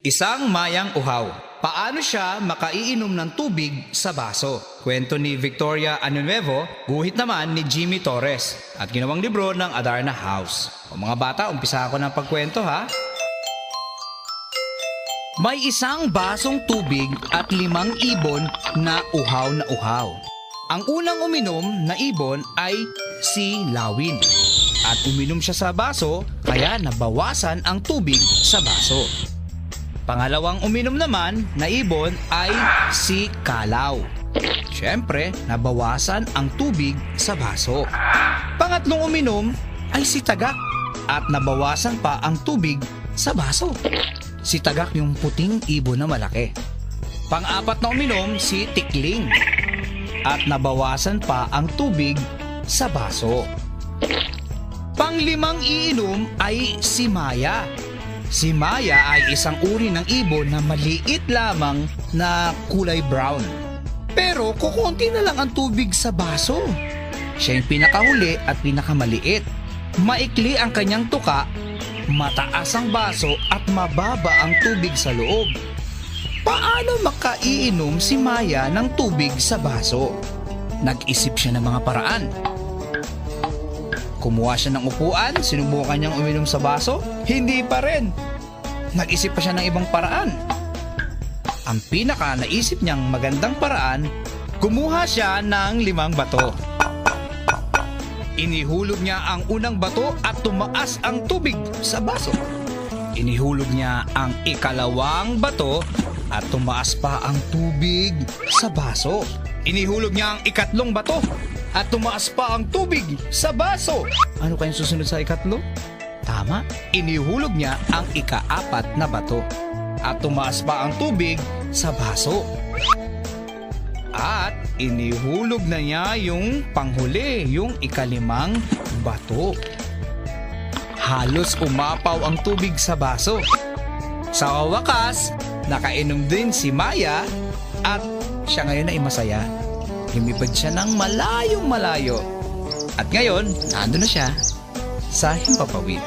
Isang mayang uhaw. Paano siya makaiinom ng tubig sa baso? Kwento ni Victoria Anuevo, guhit naman ni Jimmy Torres at ginawang libro ng Adarna House. O mga bata, umpisa ako ng pagkwento ha. May isang basong tubig at limang ibon na uhaw na uhaw. Ang unang uminom na ibon ay si Lawin. At uminom siya sa baso kaya nabawasan ang tubig sa baso. Pangalawang uminom naman na ibon ay si Kalaw. Siyempre, nabawasan ang tubig sa baso. Pangatlong uminom ay si Tagak at nabawasan pa ang tubig sa baso. Si Tagak yung puting ibon na malaki. Pang-apat na uminom si Tikling at nabawasan pa ang tubig sa baso. Panglimang iinom ay si Maya. Si Maya ay isang uri ng ibon na maliit lamang na kulay brown. Pero kukunti na lang ang tubig sa baso. Siya yung pinakahuli at pinakamaliit. Maikli ang kanyang tuka, mataas ang baso at mababa ang tubig sa loob. Paano makaiinom si Maya ng tubig sa baso? Nag-isip siya ng mga paraan. Kumuha siya ng upuan, sinubukan niyang uminom sa baso, hindi pa rin. Nag-isip pa siya ng ibang paraan. Ang pinaka naisip niyang magandang paraan, kumuha siya ng limang bato. Inihulog niya ang unang bato at tumaas ang tubig sa baso. Inihulog niya ang ikalawang bato at tumaas pa ang tubig sa baso. Inihulog niya ang ikatlong bato at tumaas pa ang tubig sa baso. Ano kayang susunod sa ikatlo? Tama, inihulog niya ang ikaapat na bato at tumaas pa ang tubig sa baso. At inihulog na niya yung panghuli, yung ikalimang bato. Halos umapaw ang tubig sa baso. Sa wakas, nakainom din si Maya at siya ngayon ay masaya. Lumipad siya ng malayong malayo. At ngayon, nando na siya sa Himpapawid.